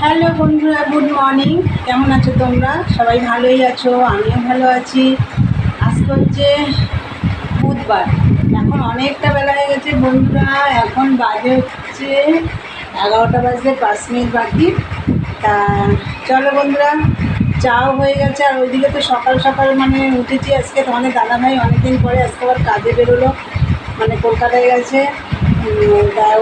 Hello বন্ধুরা, good morning. কেমন আছো তোমরা? সবাই ভালোই আছো? আমিও ভালো আছি। আজকে হচ্ছে বুধবার। এখন অনেকটা বেলা হয়ে গেছে বন্ধুরা। এখন বাজে হচ্ছে এগারোটা বাজতে পাঁচ মিনিট বাকি। তা চলো বন্ধুরা, চাও হয়ে গেছে। আর ওইদিকে তো সকাল সকাল মানে উঠেছি আজকে। তোমাদের দাদা ভাই অনেকদিন পরে আজকে আবার কাজে বেরোলো। মানে কলকাতায় গেছে। তা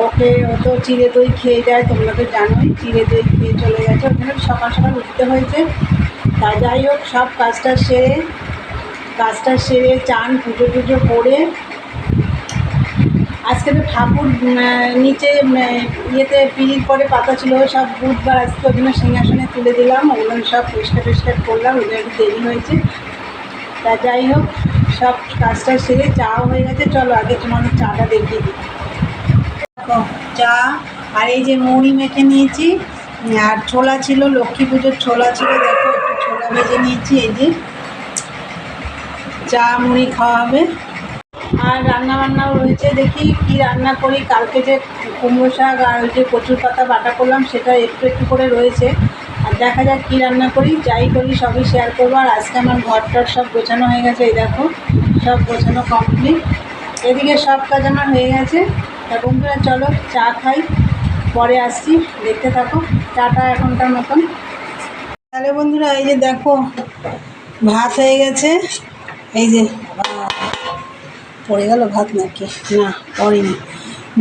ওকে ও তো চিড়ে দই খেয়ে যায়, তোমরা তো জানোই, চিড়ে দই খেয়ে চলে গেছে। ওখানে সকাল সকাল উঠতে হয়েছে। তা যাই হোক, সব কাজটা সেরে কাজটা সেরে চান, পুজো টুজো করে, আজকে তো ঠাকুর নিচে ইয়েতে পিড়ির পরে পাতা ছিল, সব বুধবার আজকে ওই জন্য সিংহাসনে তুলে দিলাম ওগুলো সব পরিষ্কার টরিষ্কার করলাম ওগুলো একটু দেরি হয়েছে। তা যাই হোক, সব কাজটা সেরে চাও হয়ে গেছে, চলো আগে তোমাদের চাটা দেখিয়ে দিই। চা আর এই যে মুড়ি মেখে নিয়েছি, আর ছোলা ছিল, লক্ষ্মী পুজোর ছোলা ছিল, দেখো, একটু ছোলা ভেজে নিয়েছি, এই যে চা মুড়ি খাওয়া হবে। আর রান্না বান্নাও রয়েছে, দেখি কি রান্না করি, কালকে যে কুমড়ো শাক আর ওই যে কচুর পাতা বাটা করলাম, সেটা একটু একটু করে রয়েছে। আর দেখা যাক কী রান্না করি, যাই করি, সবই শেয়ার করব। আর আজকে আমার ঘরটার সব গোছানো হয়ে গেছে, এই দেখো, সব গোছানো কমপ্লিট এদিকে সব কাজ আমার হয়ে গেছে। তা বন্ধুরা, চলো চা খাই, পরে আসছি, দেখতে থাকো, চাটা এখনকার মতন। তাহলে বন্ধুরা, এই যে দেখো, ভাত হয়ে গেছে, এই যে পড়ে গেল ভাত নাকি? না, পড়েনি।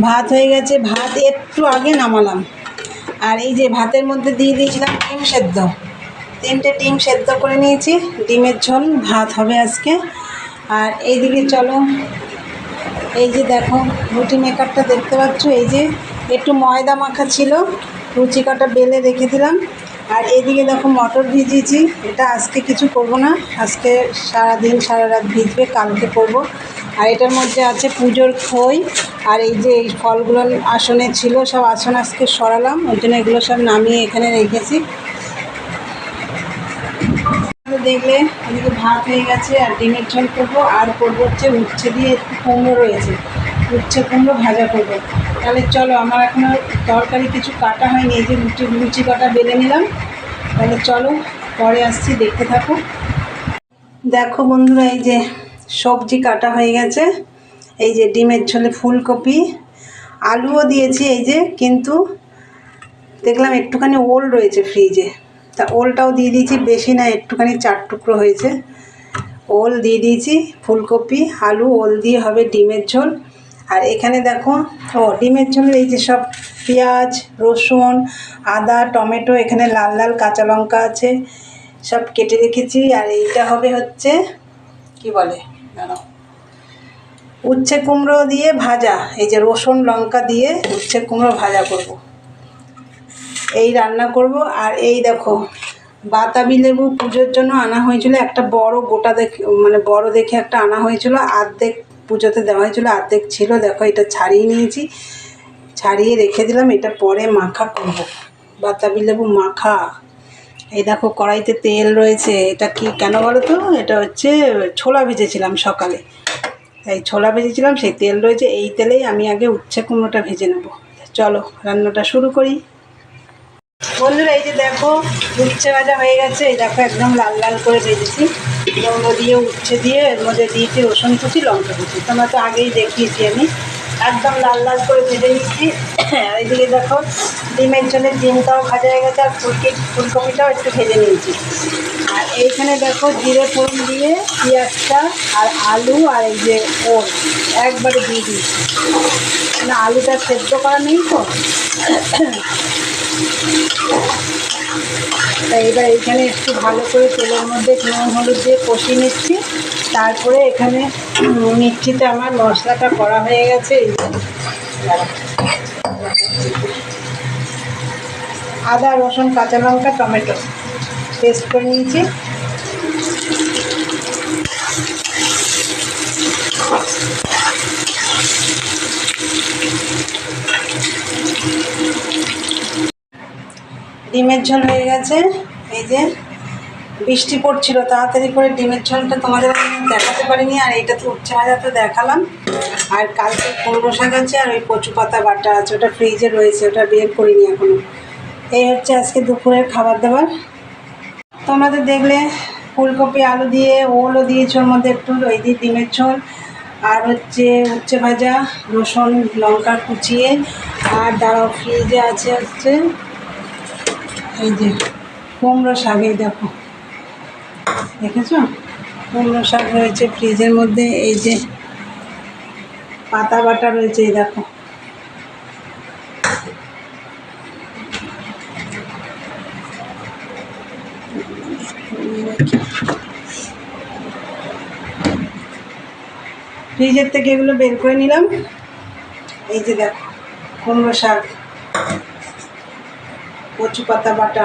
ভাত হয়ে গেছে, ভাত একটু আগে নামালাম। আর এই যে ভাতের মধ্যে দিয়ে দিয়েছিলাম ডিম সেদ্ধ। তিনটে ডিম সেদ্ধ করে নিয়েছি, ডিমের ঝোল, ভাত হবে আজকে। আর এইদিকে চলো এই যে দেখো, রুটি মেকারটা দেখতে পাচ্ছ? এই যে একটু ময়দা মাখা ছিল লুচি কাটা বেলে রেখে দিলাম। আর এদিকে দেখো মটর ভিজিয়েছি, এটা আজকে কিছু করব না। আজকে সারা দিন সারা রাত ভিজবে, কালকে করব। আর এটার মধ্যে আছে পুজোর খই, আর এই যে এই ফলগুলো আসনে ছিল, সব আসন আজকে সরালাম, ওই জন্য এগুলো সব নামিয়ে এখানে রেখেছি। দেখলে এদিকে ভাত হয়ে গেছে আর ডিমের ঝোল করব, আর করব হচ্ছে উচ্ছে দিয়ে একটু কুমড়ো রয়েছে। উচ্ছে, কুমড়ো ভাজা করব। তাহলে চলো, আমার এখনও তরকারি কিছু কাটা হয়নি, এই যে লুচি লুচি কাটা বেলে নিলাম। তাহলে চলো, পরে আসছি, দেখতে থাকো। দেখো বন্ধুরা, এই যে সবজি কাটা হয়ে গেছে। এই যে ডিমের ঝোলে ফুলকপি, আলুও দিয়েছি, এই যে, কিন্তু দেখলাম একটুখানি ওল রয়েছে ফ্রিজে তা ওলটাও দিয়ে দিয়েছি, বেশি না, একটুখানি চার টুকরো হয়েছে। ওল দিয়ে দিয়েছি, ফুলকপি, আলু, ওল দিয়ে হবে ডিমের ঝোল। আর এখানে দেখো, ও, ডিমের ঝোল এই যে সব পেঁয়াজ, রসুন, আদা, টমেটো, এখানে লাল লাল কাঁচা লঙ্কা আছে, সব কেটে রেখেছি। আর এইটা হবে হচ্ছে, কি বলে উচ্ছে কুমড়ো দিয়ে ভাজা, এই যে রসুন, লঙ্কা দিয়ে উচ্ছে কুমড়ো ভাজা করব। এই রান্না করব। আর এই দেখো, বাতাবি লেবু পুজোর জন্য আনা হয়েছিল। একটা বড় গোটা দেখে মানে বড় দেখে একটা আনা হয়েছিল। আর্ধেক পুজোতে দেওয়া হয়েছিল, আর্ধেক ছিল। দেখো, এটা ছাড়িয়ে নিয়েছি। ছাড়িয়ে রেখে দিলাম। এটা পরে মাখা করব। বাতাবি লেবু মাখা। এই দেখো, কড়াইতে তেল রয়েছে। এটা কি, কেন বলো তো? এটা হচ্ছে ছোলা ভেজেছিলাম সকালে। তাই ছোলা ভেজেছিলাম, সেই তেল রয়েছে। এই তেলেই আমি আগে উচ্ছে কুমড়োটা ভেজে নেব। চলো, রান্নাটা শুরু করি। বন্ধুরা, এই যে দেখো, উচ্ছে ভাজা হয়ে গেছে। এই দেখো, একদম লাল লাল করে ভেজেছি। লঙ্কা দিয়ে উচ্ছে দিয়ে, এর মধ্যে দিয়েছি রসুন কুচি, লঙ্কা কুচি। তোমরা তো আগেই দেখিয়েছি আমি। একদম লাল লাল করে ভেজে নিচ্ছি। আর এইদিকে দেখো, ডিমের জন্য ডিমটাও ভাজা হয়ে গেছে, আর ফুলকি, ফুলকপিটাও একটু ভেজে নিয়েছি। আর এইখানে দেখো জিরে ফোড়ন দিয়ে পেঁয়াজটা আর আলু আর এই যে ওল, একবারে দিয়ে দিয়েছি। না, আলুটা সেদ্ধ করা নেই তো। তা এবার এখানে একটু ভালো করে তেলের মধ্যে নুন, হলুদ দিয়ে কষিয়ে নিচ্ছি। তারপরে এখানে মিক্সিতে আমার মশলাটা করা হয়ে গেছে। আদা, রসুন, কাঁচা লঙ্কা, টমেটো। পেস্ট করে নিয়েছি। ডিমের ঝোল হয়ে গেছে। এই যে বৃষ্টি পড়ছিল, তাড়াতাড়ি করে ডিমের ঝোলটা তোমাদের দেখাতে পারিনি, আর এইটা তো উচ্ছে ভাজা তো দেখালাম। আর কালকে কুমড়ো শাক আছে আর ওই কচু পাতা বাটা আছে, ওটা ফ্রিজে রয়েছে, ওটা বের করিনি এখনও। এই হচ্ছে আজকে দুপুরের খাবার দাবার। তোমরা তো দেখলে, ফুলকপি, আলু দিয়ে, ওলও দিয়েছে ওর মধ্যে একটু, ওই দিয়ে ডিমের ঝোল। আর হচ্ছে উচ্ছে ভাজা, রসুন, লঙ্কা কুচিয়ে, আর দাঁড়াও, ফ্রিজে আছে হচ্ছে, এই যে কুমড়ো শাক দেখো। দেখেছ? কুমড়ো শাক রয়েছে ফ্রিজের মধ্যে, এই যে পাতা বাটা রয়েছে, এই দেখো। ফ্রিজের থেকে এগুলো বের করে নিলাম। এই যে দেখ, কুমড়ো শাক, কচু পাতা বাটা।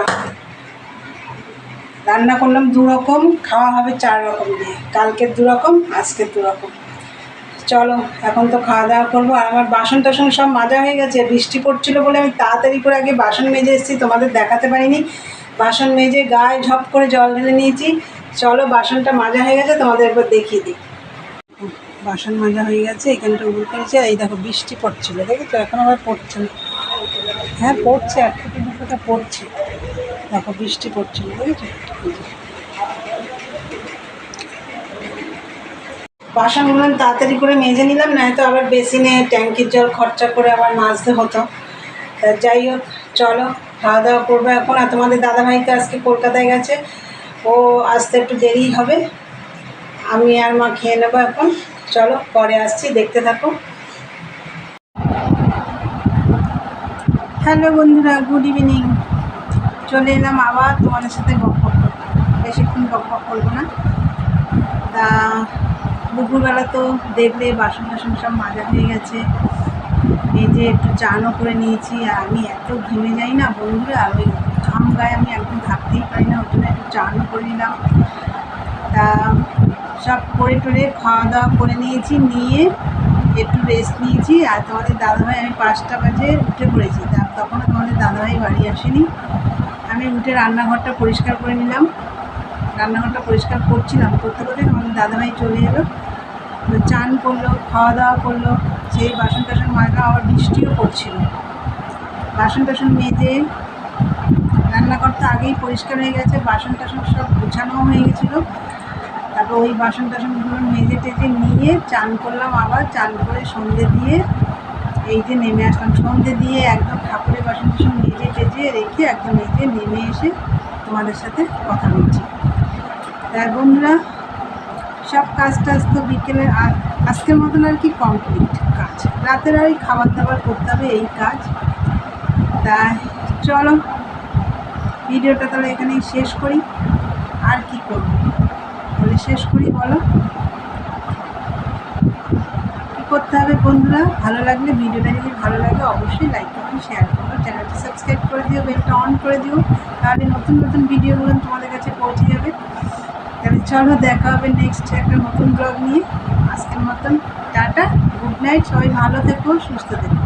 রান্না করলাম দু রকম খাওয়া হবে চার রকম দিয়ে। কালকের দু রকম আজকের দু রকম চলো, এখন তো খাওয়া দাওয়া করব। আর আমার বাসন টাসন সব মাজা হয়ে গেছে, বৃষ্টি পড়ছিল বলে আমি তাড়াতাড়ি করে আগে বাসন মেজে এসেছি, তোমাদের দেখাতে পারিনি। বাসন মেজে গায়ে ঝপ করে জল ঢেলে নিয়েছি। চলো, বাসনটা মাজা হয়ে গেছে, তোমাদের একবার দেখিয়ে দিই। বাসন মাজা হয়ে গেছে, এখানটা উবুর করেছে। এই দেখো, বৃষ্টি পড়ছিল, দেখেছ? এখন আবার পড়ছে না। হ্যাঁ পড়ছে, এক ফোঁটা পড়ছে। দেখো, বৃষ্টি পড়ছিল, দেখেছ। বাসনগুলো তাড়াতাড়ি করে মেজে নিলাম, নয়তো আবার বেসিনে ট্যাঙ্কির জল খরচা করে আবার মাজতে হতো। যাই হোক, চলো। খাওয়া দাওয়া করব এখন, আর তোমাদের দাদাভাই তো আজকে কলকাতায় গেছে। ও আসতে একটু দেরি হবে। আমি আর মা খেয়ে নেব এখন। চলো, পরে আসছি, দেখতে থাকো। হ্যালো বন্ধুরা, গুড ইভিনিং। চলে এলাম আবার তোমাদের সাথে গপ্প বেশিক্ষণ গপ্প করব না। তা, দুপুরবেলা তো দেখলে বাসন টাসন সব মাজা হয়ে গেছে। এই যে একটু চানও করে নিয়েছি, আর আমি এত ঘেমে যাই না বন্ধুরা, ওই ঘাম গায়ে আমি একদম থাকতেই পারি না, ওই জন্য একটু চানও করে নিলাম। তা সব করে টরে খাওয়া দাওয়া করে নিয়েছি, নিয়ে একটু রেস্ট নিয়েছি, আর তোমাদের দাদাভাই, আমি পাঁচটা বাজে উঠে পড়েছি, তা তখনও তোমাদের দাদাভাই বাড়ি আসেনি। আমি উঠে রান্নাঘরটা পরিষ্কার করে নিলাম। রান্নাঘরটা পরিষ্কার করছিলাম, করতে করতে তোমাদের দাদাভাই চলে এলো। চান করল, খাওয়া দাওয়া করল, সেই বাসন টাসন মাজা আবার বৃষ্টিও পড়ছিল। বাসন টাসন মেজে রান্নাঘর তো আগেই পরিষ্কার হয়ে গেছে, বাসন টাসন সব গোছানোও হয়ে গেছিল। তারপর ওই বাসন টাসনগুলো মেজে টেজে নিয়ে চান করলাম আবার, চান করে সন্ধে দিয়ে এই যে নেমে আসলাম। সন্ধে দিয়ে একদম ঠাকুরের বাসন টাসন মেজে টেজে রেখে একদম এই নেমে এসে তোমাদের সাথে কথা বলছি। তাই বন্ধুরা সব কাজ টাজ তো বিকেলে আর আজকের মতন আর কি কমপ্লিট কাজ। রাতের আর খাবার দাবার করতে হবে, এই কাজ। তা চলো, ভিডিওটা তাহলে এখানেই শেষ করি। আর কি করব? তাহলে শেষ করি, বলো। কী করতে হবে বন্ধুরা? ভালো লাগলে ভিডিওটা যদি ভালো লাগে অবশ্যই লাইক করুন শেয়ার করুন চ্যানেলটা সাবস্ক্রাইব করে দিও বেলটা অন করে দিও। তাহলে নতুন নতুন ভিডিওগুলো তোমাদের কাছে পৌঁছে তাহলে দেখা হবে নেক্সট একটা নতুন ব্লগ নিয়ে। আজকের মতন টাটা গুড নাইট সবাই ভালো থেকো, সুস্থ থেকো।